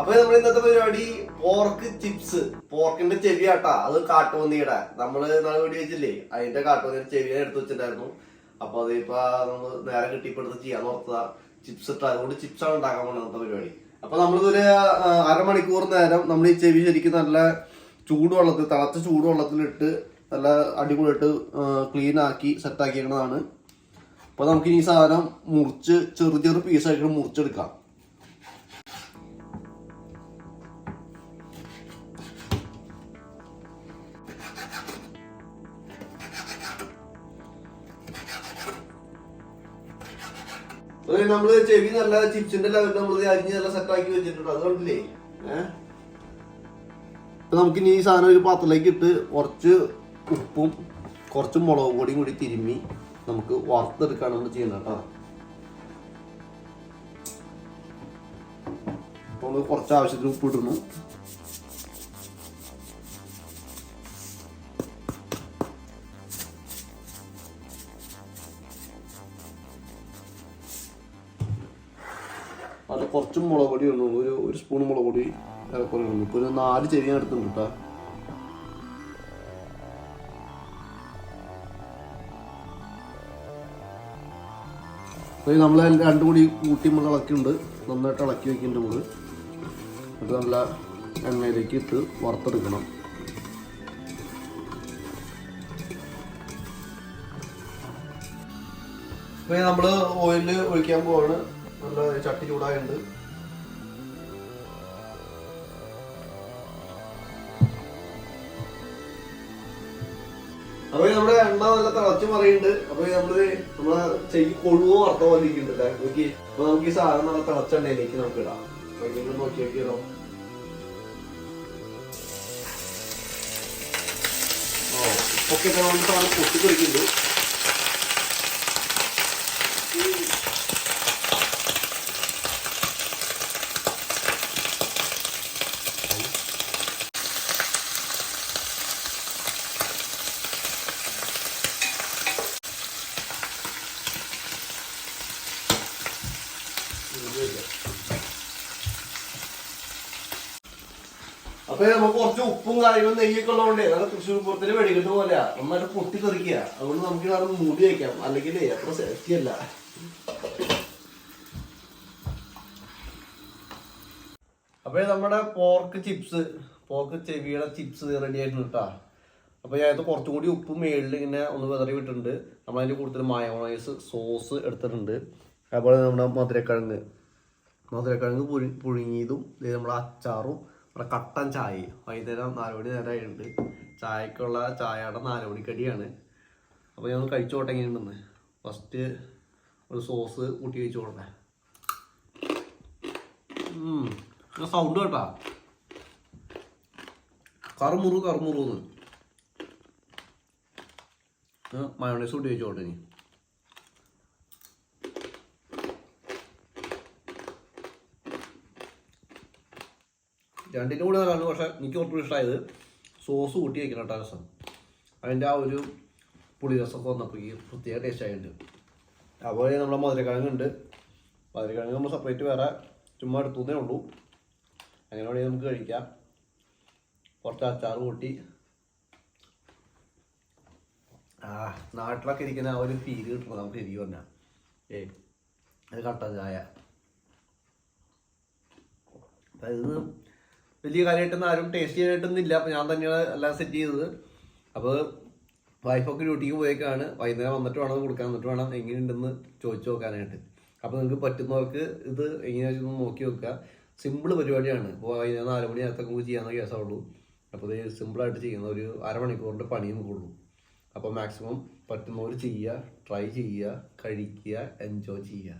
അപ്പൊ നമ്മൾ ഇന്നത്തെ പരിപാടി പോർക്ക് ചിപ്സ് പോർക്കിന്റെ ചെവിയാട്ടാ. അത് കാട്ടുപന്നിയുടെ. നമ്മൾ നാളെ വെടി വെച്ചില്ലേ? അതിന്റെ കാട്ടുപന്നിയുടെ ചെവി എടുത്തു വെച്ചിട്ടുണ്ടായിരുന്നു. അപ്പൊ അതിപ്പോ നമ്മൾ നേരെ കിട്ടിപ്പെടുത്ത് ചെയ്യാൻ ഓർത്തതാ. ചിപ്സ് ഇട്ട അതുകൊണ്ട് ചിപ്സ് ആണ് ഉണ്ടാക്കാൻ പോകുന്നത് ഇന്നത്തെ പരിപാടി. അപ്പൊ നമ്മളിതൊരു അരമണിക്കൂർ നേരം നമ്മൾ ഈ ചെവി ശരിക്കും നല്ല ചൂടുവെള്ളത്തിൽ തിളച്ച ചൂടുവെള്ളത്തിലിട്ട് നല്ല അടിപൊളിയായിട്ട് ക്ലീൻ ആക്കി സെറ്റ് ആക്കിയിരിക്കുന്നതാണ് അപ്പൊ നമുക്ക് ഈ സാധനം മുറിച്ച് ചെറു ചെറു പീസ് പീസായിട്ട് മുറിച്ചെടുക്കാം. നമ്മൾ ചെവി നല്ല ചിപ്സിന്റെ ലെവൽ നമ്മൾ അരിഞ്ഞ് നല്ല സെറ്റാക്കി വെച്ചിട്ടുണ്ട്. അതുകൊണ്ടില്ലേ ഏഹ് നമുക്ക് ഇനി ഈ സാധനം ഒരു പാത്രത്തിലേക്ക് ഇട്ട് കുറച്ച് ഉപ്പും കുറച്ച് മുളക് പൊടിയും കൂടി തിരുമ്മി നമുക്ക് വറുത്തെടുക്കാണ് നമ്മൾ ചെയ്യുന്നത് കേട്ടോ. അപ്പൊ നമ്മൾ കുറച്ച് ആവശ്യത്തിന് ഉപ്പ് ഇടുന്നു അത് കുറച്ച് മുളക് പൊടി ഇടണം ഒരു ഒരു സ്പൂൺ മുളക് പൊടി ഏറെക്കുറെ ഇടണം ഇപ്പൊ ഒരു നാല് ചെരിയ ഞാൻ എടുത്തിട്ടുണ്ട് കേട്ടോ അപ്പോൾ നമ്മൾ രണ്ടും കൂടി കൂട്ടി നമ്മൾ ഇളക്കിയുണ്ട് നന്നായിട്ട് ഇളക്കി വെക്കുന്നുണ്ട് നമ്മൾ അത് നല്ല എണ്ണയിലേക്ക് ഇട്ട് വറുത്തെടുക്കണം. അപ്പോൾ നമ്മൾ ഓയിൽ ഒഴിക്കാൻ പോവാണ്. നല്ല ചട്ടി ചൂടായുണ്ട്. അപ്പൊ നമ്മുടെ എണ്ണ നല്ല തിളച്ച് പറയുന്നുണ്ട് അപ്പൊ നമ്മൾ നമ്മളെ ചെയ്യ് കൊഴുവോ വറുത്ത പോലെ നോക്കി. അപ്പൊ നമുക്ക് ഈ സാധനം നല്ല തിളച്ച നമുക്ക് ഇടാം. അപ്പൊ നിങ്ങൾ നോക്കി നോക്കിയാലോ ഓ ഇപ്പൊക്കെ നമുക്ക് സാധനം പൊട്ടിത്തെറിക്കുന്നുണ്ട് അപ്പൊ നമുക്ക് കുറച്ച് ഉപ്പും കാര്യങ്ങളും നെയ്യൊക്കെ ഉള്ളതുകൊണ്ടേ നല്ല തൃശ്ശൂർ പൂരത്തിന് വെടികെട്ട് പോലെയാ. നന്നായിട്ട് പൊട്ടി തെറിക്കുക അതുകൊണ്ട് നമുക്ക് അത് മൂടി വയ്ക്കാം അല്ലെങ്കിൽ അത്ര സേഫ്റ്റി അല്ല. അപ്പൊ നമ്മുടെ പോർക്ക് ചിപ്സ് പോർക്ക് ചെവിയുടെ ചിപ്സ് റെഡി ആയിട്ടുണ്ട് കേട്ടോ. അപ്പൊ ഞാനത് കുറച്ചും കൂടി ഉപ്പ് മേളിൽ ഇങ്ങനെ ഒന്ന് വിതറി വിട്ടിട്ടുണ്ട്. നമ്മളതിന്റെ കൂടുതൽ മയോണൈസ് സോസ് എടുത്തിട്ടുണ്ട്. അതുപോലെ നമ്മുടെ മധുരക്കിഴങ്ങ്. മധുരക്കിഴങ്ങ് പുഴി പുഴുങ്ങിയതും ഇത് നമ്മുടെ അച്ചാറും നമ്മുടെ കട്ടൻ ചായ. വൈകുന്നേരം നാല് മണി നേരമായിട്ടുണ്ട് ചായക്കുള്ള ചായയുടെ നാല് മണിക്കടിയാണ്. അപ്പോൾ ഞാൻ എങ്ങനെയുണ്ടെന്ന് ഫസ്റ്റ് ഒരു സോസ് കൂട്ടി കഴിച്ചോട്ടെ സൗണ്ട് കേട്ടാ. കറുമുറു കറുമുറു മയോണൈസ് കൂട്ടി കഴിച്ചോട്ടെ ഇനി. രണ്ടിന്റെ കൂടെ നല്ലതാണ്. പക്ഷേ എനിക്ക് കുറച്ചുകൂടി ഇഷ്ടമായത് സോസ് കൂട്ടി വയ്ക്കണം കേട്ടോ രസം. അതിന്റെ ആ ഒരു പുളി രസമൊക്കെ വന്നപ്പോഴേക്ക് പ്രത്യേക ടേസ്റ്റ് ആയിട്ടുണ്ട്. അതുപോലെ നമ്മുടെ മധുരക്കിഴങ്ങുണ്ട്. മധുരക്കിഴങ്ങ് നമ്മൾ സെപ്പറേറ്റ് വേറെ ചുമ്മാ എടുത്തുന്നേ ഉള്ളൂ. അങ്ങനെ വേണമെങ്കിൽ നമുക്ക് കഴിക്കാം. കുറച്ച് അച്ചാർ കൂട്ടി. ആ നാട്ടിലൊക്കെ ഇരിക്കുന്ന ആ ഒരു ഫീൽ കിട്ടണം നമുക്ക് ശരിക്കും പറഞ്ഞാൽ ഏ അത് കട്ടൻ ചായ. ഇത് വലിയ കാര്യമായിട്ടൊന്നും ആരും ടേസ്റ്റ് ചെയ്യാനായിട്ടൊന്നും ഇല്ല അപ്പോൾ ഞാൻ തന്നെയാണ് എല്ലാം സെറ്റ് ചെയ്തത്. അപ്പോൾ വൈഫൊക്കെ ഡ്യൂട്ടിക്ക് പോയേക്കാണ്. വൈകുന്നേരം വന്നിട്ട് വേണം കൊടുക്കാൻ എന്നിട്ട് വേണം. എങ്ങനെയുണ്ടെന്ന് ചോദിച്ചു നോക്കാനായിട്ട്. അപ്പോൾ നിങ്ങൾക്ക് പറ്റുന്നവർക്ക് ഇത് എങ്ങനെയാണെന്ന് നോക്കി നോക്കുക. സിമ്പിൾ പരിപാടിയാണ്. ഇപ്പോൾ വൈകുന്നേരം നാല് മണി നേരത്തെ നമുക്ക് ചെയ്യാവുന്ന കേസാവുള്ളൂ അപ്പോൾ ഇത് സിമ്പിളായിട്ട് ചെയ്യുന്ന ഒരു അരമണിക്കൂറിന്റെ പണി നമുക്കുള്ളൂ അപ്പോൾ മാക്സിമം പറ്റുന്നവർ ചെയ്യുക ട്രൈ ചെയ്യുക കഴിക്കുക എൻജോയ് ചെയ്യുക.